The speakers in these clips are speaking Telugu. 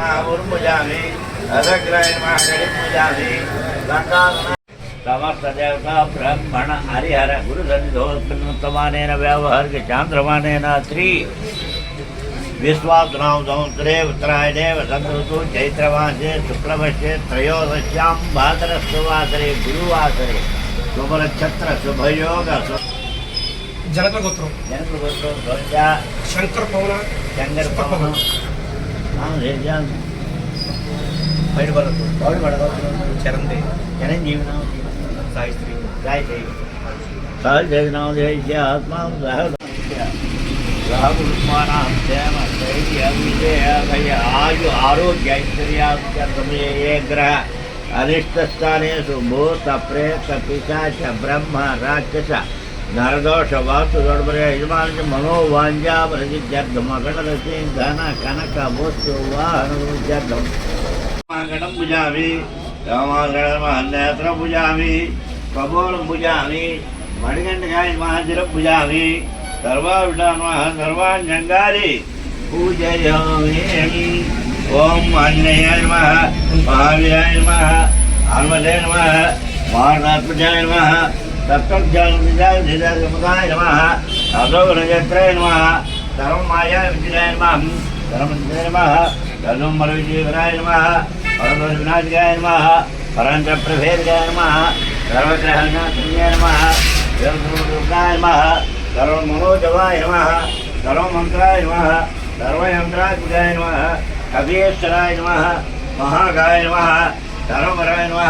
महामुर्मुजामि अदग्राय महागणिमुजामि तमस्तदेव ब्रह्मण हरिहर गुरुसन्निधोत्पन्नोत्तमानेन व्यवहर्ग चान्द्रमानेन श्री विश्वासनाम संवत्सरे उत्तरायणेव त्रयोदश्यां भाद्रस्तुवासरे गुरुवासरे शुभनक्षत्र शुभयोग जनकगोत्रं जनकगोत्रं शङ्कर पौना శంకర్ పవన శంకర్ పవన్ బయటపడదు బయటపడదు చరణ్ దే చిరంజీవి నామ సాయి శ్రీ జయ నామ జయ జయ ఆత్మా సహ క్షేమ ధైర్య విజయ భయ ఆయు ఆరోగ్య ఐశ్వర్యాస్య గ్రహ అనిష్టస్థానేషు భూత ప్రేత పిశాచ బ్రహ్మ రాక్షస నరదోష వాస్తు గడపరే యజమానికి మనోవాంజా ప్రసిద్ధ్యర్థం అకటదశి ఘన కనక వస్తు వాహన విద్యార్థం గణం భుజామి రామాగణం భుజామి కబోలం భుజామి మణికంఠకాయ మహాజలం భుజామి సర్వావిడామ సర్వాణ్యంగారి పూజయామి ఓం ఆంజనేయాయ నమ మహావీరాయ నమ హనుమతే నమ మారణాత్మజాయ నమ తత్వజ్ఞానవిజాయ నమ అదోగణజత్రాయ నమ సర్వమాయా విజయాయ నమ సర్వమంత్రాయ నమ ధనుమర విజయవరాయ నమ పరమ వినాశకాయ నమ పరంచ ప్రభేదకాయ నమ సర్వగ్రహనాథాయ నమ దేవదుర్గాయ నమ సర్వమనోజవాయ నమ సర్వమంత్రాయ నమ సర్వయంత్రాత్మకాయ నమ కవీశ్వరాయ నమ మహాగాయ నమ సర్వపరాయ నమ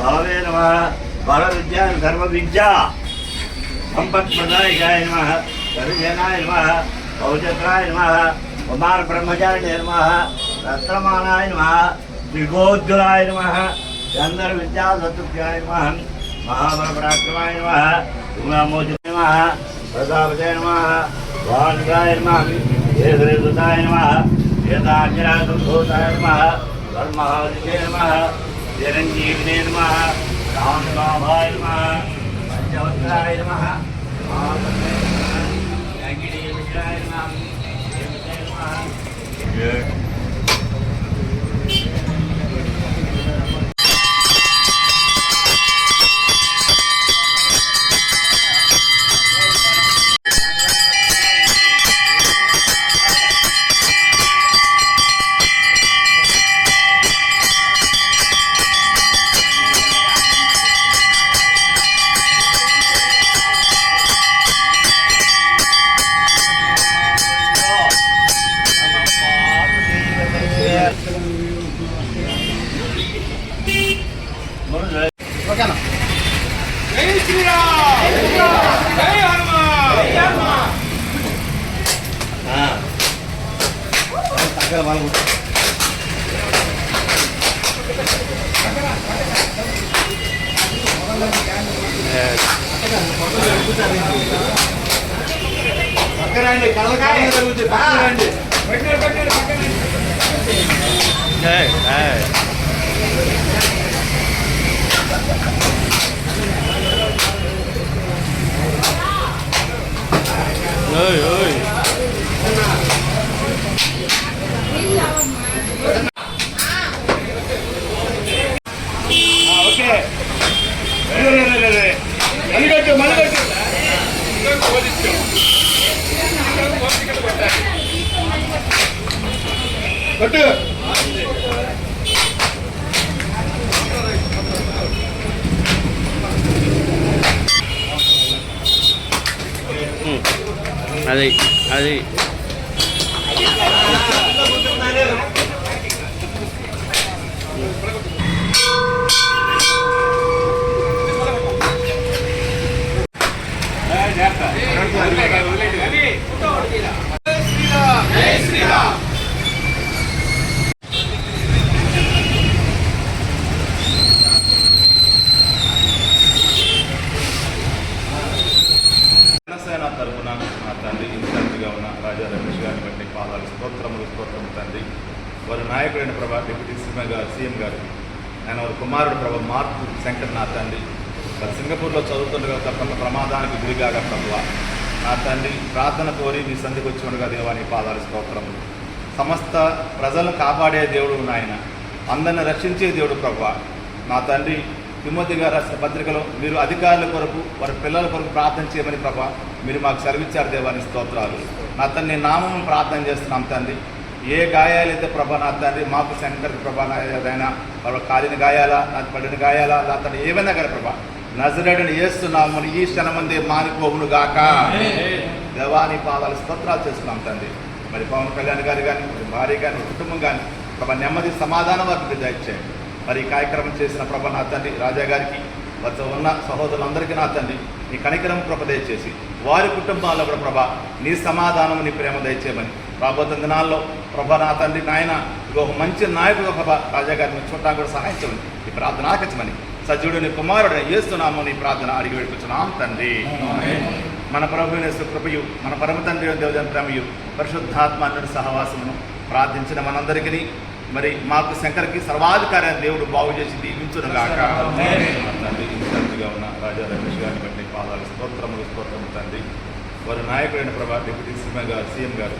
భావే నమ బల విద్యా సర్వ విద్యా సంపత్ప్రదాయకాయ నమ సర్వజనాయ నమ పౌచత్రాయ నమ కుమార బ్రహ్మచారిణే నమ రత్నమానాయ నమ త్రిగోద్గులాయ నమ చంద్ర విద్యా సత్యాయ నమ మహాబలపరాక్రమాయ నమ ఉమామోజి నమ ప్రతాపతే నమ వాణిగాయ నమ ఏకరేతాయ నమ ఏతాగ్రాసంభూతాయ నమ ధర్మహాదితే నమ చిరంజీవినే నమ రామబాబాయ నమ పంచవత్రాయ నమ. మహాపతే నమ. పక్కరండి కళ్ళకాయ జరుగుతుంది పక్కరండి పక్కన పక్కన పక్కన ఓకే అది అది జనసేన తరఫున మా తండ్రి ఇన్ఛార్జిగా ఉన్న రాజా రమేష్ గారిని బట్టి పాదాలు స్తోత్రములు స్తోత్రము తండ్రి వారి నాయకుడైన ప్రభా డిప్యూటీ సీఎం గారు సీఎం గారు ఆయన వారి కుమారుడు ప్రభా మార్పు శంకర్ నా తండ్రి వారు సింగపూర్లో చదువుతుండగా తప్పక ప్రమాదానికి గురిగాక ప్రభా నా తండ్రి ప్రార్థన కోరి మీ సంధికి వచ్చి ఉండగా దేవాని పాదాలు స్తోత్రములు సమస్త ప్రజలను కాపాడే దేవుడు నాయన. అందరిని రక్షించే దేవుడు ప్రభా నా తండ్రి తిమ్మతి గారు రాసిన పత్రికలో మీరు అధికారుల కొరకు వారి పిల్లల కొరకు ప్రార్థన చేయమని ప్రభా మీరు మాకు సెలవిచ్చారు దేవాని స్తోత్రాలు. నా తండ్రి నామం ప్రార్థన చేస్తున్నాం తండ్రి. ఏ గాయాలైతే ప్రభా నా తండ్రి మాకు శంకర్ ప్రభా నా ఏదైనా వాళ్ళ కాలిన గాయాలా నా పడిన గాయాలా నా తండ్రి ఏమైనా కానీ ప్రభా నజరడిని చేస్తున్నాము ఈ క్షణమందే మానిపోవును గాక. దేవాని పాదాలు స్తోత్రాలు చేస్తున్నాం తండ్రి. మరి పవన్ కళ్యాణ్ గారు కానీ మరి భార్య కానీ కుటుంబం కానీ ప్రభా నెమ్మది సమాధానం వారికి దయచేయండి. మరి ఈ కార్యక్రమం చేసిన ప్రభా నా తండ్రి రాజా గారికి వద్ద ఉన్న సహోదరులందరికీ నా తండ్రి నీ కనికరం కృప దయచేసి వారి కుటుంబాల్లో కూడా ప్రభా నీ సమాధానం నీ ప్రేమ దయచేయమని. రాబోతున్న దినాల్లో ప్రభా నా తండ్రి నాయన ఒక మంచి నాయకుడు ప్రభా రాజా గారిని చూడటానికి కూడా సహాయం చేయమని ఈ ప్రార్థన ఆకచ్చమని సజ్జుడు నీ కుమారుడు ఏస్తున్నాము నీ ప్రార్థన అడిగి వెళ్ళిపోతున్నాం తండ్రి. మన ప్రభు కృపయు మన పరమ తండ్రి దేవజన ప్రేమయు పరిశుద్ధాత్మ అన్నటి సహవాసమును ప్రార్థించిన మనందరికీ మరి మాకు శంకర్కి సర్వాధికారి దేవుడు బాగు చేసి దీవించునుగాక. తండ్రి ఇన్ఛార్జిగా ఉన్న రాజా రమేష్ గారిని బట్టి పాదాలు స్తోత్రములు స్తోత్రము తండ్రి. వారి నాయకుడైన ప్రభా డిప్యూటీ సీఎం గారు సీఎం గారు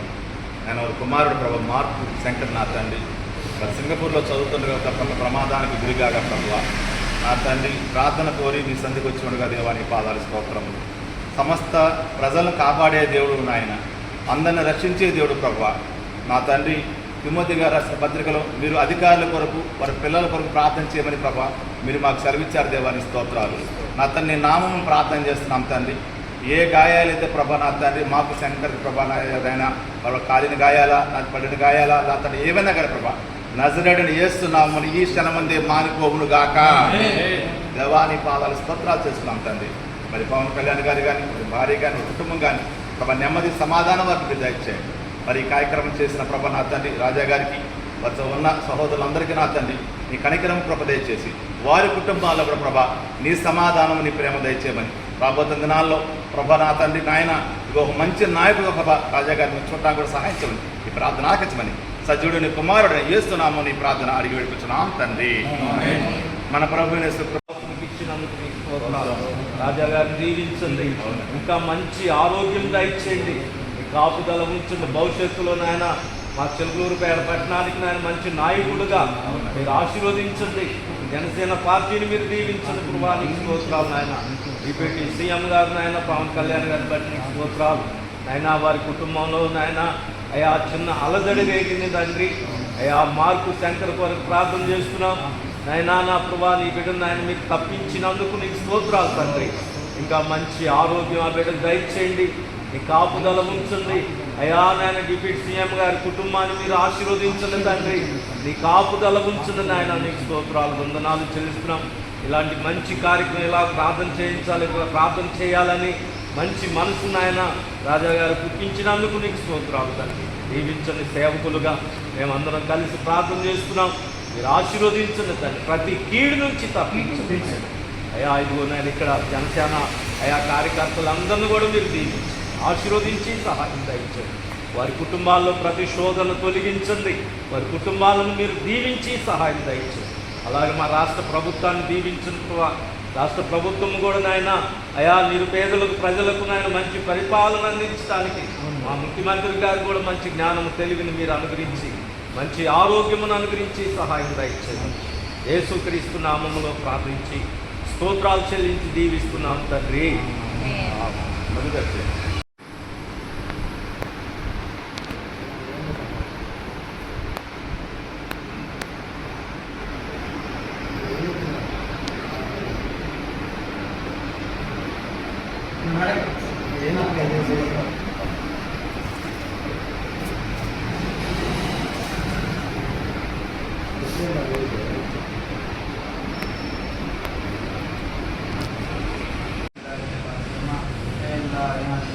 ఆయన వారి కుమారుడు ప్రభా మార్పు శంకర్ నా తండ్రి సింగపూర్లో చదువుతుండగా తప్ప ప్రమాదానికి గురిగాక ప్రభా. నా తండ్రి ప్రార్థన కోరి మీ సంధికి వచ్చి ఉండగా దేవాని పాదాలు స్తోత్రములు. సమస్త ప్రజలను కాపాడే దేవుడు నాయన. అందరిని రక్షించే దేవుడు ప్రభా నా తండ్రి తిమ్మతి గారు రాసిన పత్రికలో మీరు అధికారుల కొరకు వారి పిల్లల కొరకు ప్రార్థన చేయమని ప్రభా మీరు మాకు సెలవిచ్చారు దేవాని స్తోత్రాలు. నా తండ్రి నామం ప్రార్థన చేస్తున్నాం తండ్రి. ఏ గాయాలైతే ప్రభా నా తండ్రి మాకు శంకర్ ప్రభా నా ఏదైనా వాళ్ళ కాలిన గాయాలా నాకు పడిన గాయాలా నా తండ్రి ఏమైనా కానీ ప్రభా నజరడిని చేస్తున్నాము ఈ క్షణమందే మానిపోవును గాక. దేవాని పాదాలు స్తోత్రాలు చేస్తున్నాం తండ్రి. మరి పవన్ కళ్యాణ్ గారు కానీ మరి భార్య కానీ కుటుంబం కానీ ప్రభా నెమ్మది సమాధానం వారికి దయచేయండి. మరి ఈ కార్యక్రమం చేసిన ప్రభా నా తండ్రి రాజా గారికి వద్ద ఉన్న సహోదరులందరికీ నా తండ్రి నీ కనికరం కృప దయచేసి వారి కుటుంబాల్లో కూడా ప్రభా నీ సమాధానం నీ ప్రేమ దయచేయమని. రాబోతున్న దినాల్లో ప్రభా నా తండ్రి నాయన ఒక మంచి నాయకుడు ప్రభా రాజా గారిని చూడటానికి కూడా సహాయం చేయమని ఈ ప్రార్థన ఆకచ్చమని సజ్జుడు నీ కుమారుడు ఏస్తున్నాము నీ ప్రార్థన అడిగి వెళ్ళిపోతున్నాం తండ్రి. మన ప్రభు. రాజా గారిని దీవించండి. ఇంకా మంచి ఆరోగ్యం దయచేయండి. కాపుదల ఉంచండి. భవిష్యత్తులో నాయన మా చిలుకూరుపేట పట్టణానికి నాయన మంచి నాయకుడుగా మీరు ఆశీర్వదించండి. జనసేన పార్టీని మీరు దీవించండి. కుర్బానికి స్తోత్రాలు నాయన. డిప్యూటీ సీఎం గారు నాయన పవన్ కళ్యాణ్ గారి బట్టి స్తోత్రాలు. నాయన వారి కుటుంబంలో నాయన అయ్యా చిన్న అలజడి వేగింది తండ్రి అయ్యా మార్పు శంకర్ కొరకు ప్రార్థన చేస్తున్నాం. నాయనా నా ప్రభా నీ బిడ్డను నాయన మీకు తప్పించినందుకు నీకు స్తోత్రాలు తండ్రి. ఇంకా మంచి ఆరోగ్యం ఆ బిడ్డను దయచేయండి. నీ కాపుదల ఉంచండి. అయ్యా నాయన డిప్యూటీ సీఎం గారి కుటుంబాన్ని మీరు ఆశీర్వదించండి తండ్రి. నీ కాపుదల ఉంచండి నాయన నీకు స్తోత్రాలు వందనాలు చెల్లిస్తున్నాం. ఇలాంటి మంచి కార్యక్రమం ఇలా ప్రార్థన చేయించాలి ప్రార్థన చేయాలని మంచి మనసు నాయన రాజా గారు పుట్టించినందుకు నీకు స్తోత్రాలు తండ్రి. దీవించండి సేవకులుగా. మేమందరం కలిసి ప్రార్థన చేస్తున్నాం. మీరు ఆశీర్వదించండి తండ్రి. ప్రతి కీడు నుంచి తప్పించండి. అయా ఇదిగో నేను ఇక్కడ జనసేన అయా కార్యకర్తలందరినీ కూడా మీరు దీవించి ఆశీర్వదించి సహాయం దయచండి వారి కుటుంబాల్లో ప్రతి శోధన తొలగించండి. వారి కుటుంబాలను మీరు దీవించి సహాయం దయచండి అలాగే మా రాష్ట్ర ప్రభుత్వాన్ని దీవించిన రాష్ట్ర ప్రభుత్వం కూడా నాయన అయా నిరుపేదలకు ప్రజలకు నాయన మంచి పరిపాలన అందించడానికి మా ముఖ్యమంత్రి గారు కూడా మంచి జ్ఞానం తెలివిని మీరు అనుగ్రహించి మంచి ఆరోగ్యమును అనుగ్రహించి సహాయం దయచేయండి. యేసుక్రీస్తు నామములో ప్రార్థించి స్తోత్రాలు చెల్లించి దీవిస్తున్నాం తండ్రి. అందుకే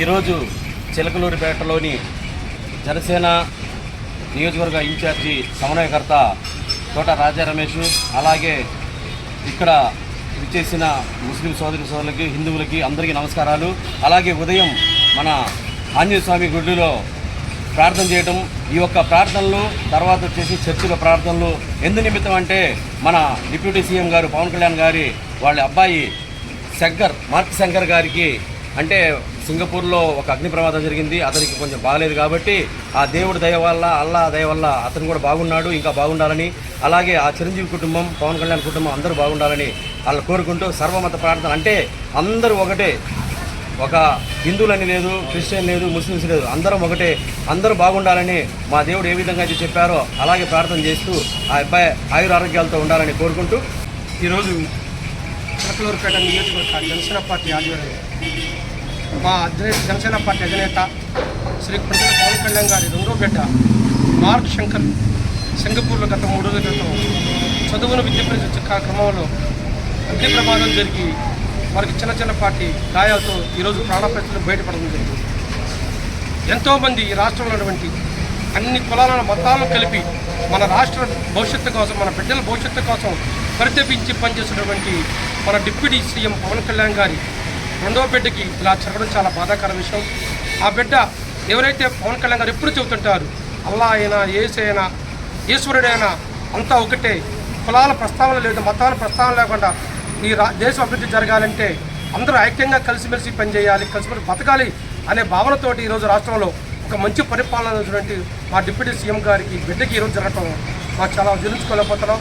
ఈరోజు చిలకలూరిపేటలోని జనసేన నియోజకవర్గ ఇన్ఛార్జి సమన్వయకర్త తోట రాజా రమేష్ అలాగే ఇక్కడ ఇచ్చేసిన ముస్లిం సోదరి సోదరులకి హిందువులకి అందరికీ నమస్కారాలు. అలాగే ఉదయం మన ఆంజనేయ స్వామి గుడిలో ప్రార్థన చేయటం ఈ యొక్క ప్రార్థనలు తర్వాత వచ్చేసి చర్చిల ప్రార్థనలు ఎందు నిమిత్తం అంటే మన డిప్యూటీ సీఎం గారు పవన్ కళ్యాణ్ గారి వాళ్ళ అబ్బాయి శంకర్ మార్క్ శంకర్ గారికి అంటే సింగపూర్లో ఒక అగ్ని ప్రమాదం జరిగింది అతనికి కొంచెం బాగలేదు కాబట్టి ఆ దేవుడి దయ వల్ల అల్లా దయ వల్ల అతను కూడా బాగున్నాడు ఇంకా బాగుండాలని. అలాగే ఆ చిరంజీవి కుటుంబం పవన్ కళ్యాణ్ కుటుంబం అందరూ బాగుండాలని వాళ్ళు కోరుకుంటూ సర్వమత ప్రార్థన అంటే అందరూ ఒకటే. ఒక హిందువులని లేదు క్రిస్టియన్ లేదు ముస్లిమ్స్ లేదు అందరం ఒకటే. అందరూ బాగుండాలని మా దేవుడు ఏ విధంగా అయితే చెప్పారో అలాగే ప్రార్థన చేస్తూ ఆ అబ్బాయి ఆయుర ఆరోగ్యాలతో ఉండాలని కోరుకుంటూ. ఈరోజు చిలకలూరుపేట నియోజకవర్గ జనసేన పార్టీ ఆధ్వర్యంలో మా అధినేత జనసేన పార్టీ అధినేత శ్రీ ప్రజల పవన్ కళ్యాణ్ గారి రెండో బిడ్డ మార్క్ శంకర్ సింగపూర్లో గత మూడు రోజుల క్రితం చదువును విద్య పరిచే క్రమంలో అగ్ని ప్రమాదం జరిగి వారికి చిన్న చిన్న పార్టీ గాయాలతో ఈరోజు ప్రాణప్రతిలో బయటపడడం జరిగింది. ఎంతోమంది ఈ రాష్ట్రంలో ఉన్నటువంటి అన్ని కులాల మతాలను కలిపి మన రాష్ట్ర భవిష్యత్తు కోసం మన బిడ్డల భవిష్యత్తు కోసం పరితపించి పనిచేసినటువంటి మన డిప్యూటీ సీఎం పవన్ కళ్యాణ్ గారి రెండవ బిడ్డకి ఇలా జరగడం చాలా బాధాకర విషయం. ఆ బిడ్డ ఎవరైతే పవన్ కళ్యాణ్ గారు ఎప్పుడు చెబుతుంటారు అల్లా అయినా ఏసు అయినా ఈశ్వరుడైనా అంతా ఒకటే. కులాల ప్రస్తావన లేదు మతాల ప్రస్తావన లేకుండా ఈ రా దేశం అభివృద్ధి జరగాలంటే అందరూ ఐక్యంగా కలిసిమెలిసి పనిచేయాలి కలిసిమెలిసి బతకాలి అనే భావనతోటి ఈరోజు రాష్ట్రంలో ఒక మంచి పరిపాలన ఉన్నటువంటి మా డిప్యూటీ సీఎం గారికి బిడ్డకి ఈరోజు జరగటం మాకు చాలా జీర్ణించుకోలేకపోతున్నాం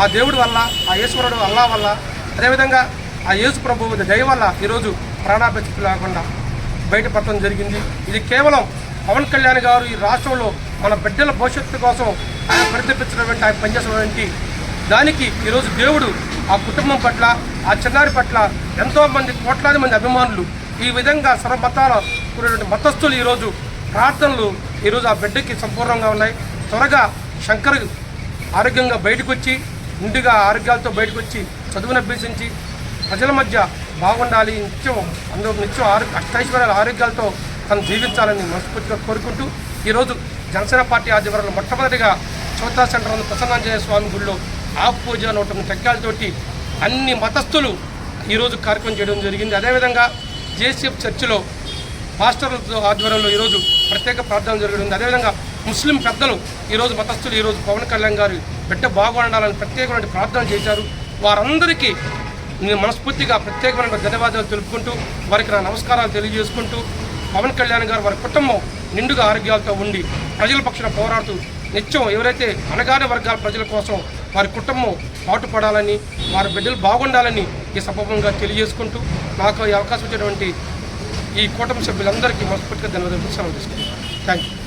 ఆ దేవుడి వల్ల ఆ ఈశ్వరుడు అల్లా వల్ల అదేవిధంగా ఆ యేసు ప్రభు దయ వల్ల ఈరోజు ప్రాణాపతికి లేకుండా బయటపడటం జరిగింది. ఇది కేవలం పవన్ కళ్యాణ్ గారు ఈ రాష్ట్రంలో మన బిడ్డల భవిష్యత్తు కోసం ఆయన పరితపించినటువంటి ఆయన పనిచేసినటువంటి దానికి ఈరోజు దేవుడు ఆ కుటుంబం పట్ల ఆ చిన్నారి పట్ల ఎంతోమంది కోట్లాది మంది అభిమానులు ఈ విధంగా సర్వమతాల కూడినటువంటి మతస్థులు ఈరోజు ప్రార్థనలు ఈరోజు ఆ బిడ్డకి సంపూర్ణంగా ఉన్నాయి. త్వరగా శంకర్ ఆరోగ్యంగా బయటకు వచ్చి నిండుగా ఆరోగ్యాలతో బయటకు వచ్చి చదువును అభ్యసించి ప్రజల మధ్య బాగుండాలి నిత్యం అందరూ నిత్యం ఆరో అష్టైశ్వర్యాల ఆరోగ్యాలతో తను జీవించాలని మనస్ఫూర్తిగా కోరుకుంటూ ఈరోజు జనసేన పార్టీ ఆధ్వర్యంలో మొట్టమొదటిగా చోతా సెంటర్ ఉన్న ప్రసన్నాంజనేయ స్వామి గుడిలో ఆఫ్ పూజ నూట తగ్గాలతోటి అన్ని మతస్థులు ఈరోజు కార్యక్రమం చేయడం జరిగింది. అదేవిధంగా జేసీఎఫ్ చర్చిలో పాస్టర్లతో ఆధ్వర్యంలో ఈరోజు ప్రత్యేక ప్రార్థన జరుగుతుంది. అదేవిధంగా ముస్లిం పెద్దలు ఈరోజు మతస్థులు ఈరోజు పవన్ కళ్యాణ్ గారు బిడ్డ బాగుండాలని ప్రత్యేకమైన ప్రార్థన చేశారు. వారందరికీ నేను మనస్ఫూర్తిగా ప్రత్యేకమైన ధన్యవాదాలు తెలుపుకుంటూ వారికి నా నమస్కారాలు తెలియజేసుకుంటూ పవన్ కళ్యాణ్ గారు వారి కుటుంబం నిండుగా ఆరోగ్యాలతో ఉండి ప్రజల పక్షాన పోరాడుతూ నిత్యం ఎవరైతే అనగానే వర్గాల ప్రజల కోసం వారి కుటుంబం పాటుపడాలని వారి బిడ్డలు బాగుండాలని ఈ సభంగా తెలియజేసుకుంటూ నాకు ఈ అవకాశం ఇచ్చినటువంటి ఈ కూటమి సభ్యులందరికీ మనస్ఫూర్తిగా ధన్యవాదాలు సెలవు తీసుకుంటాను థ్యాంక్ యూ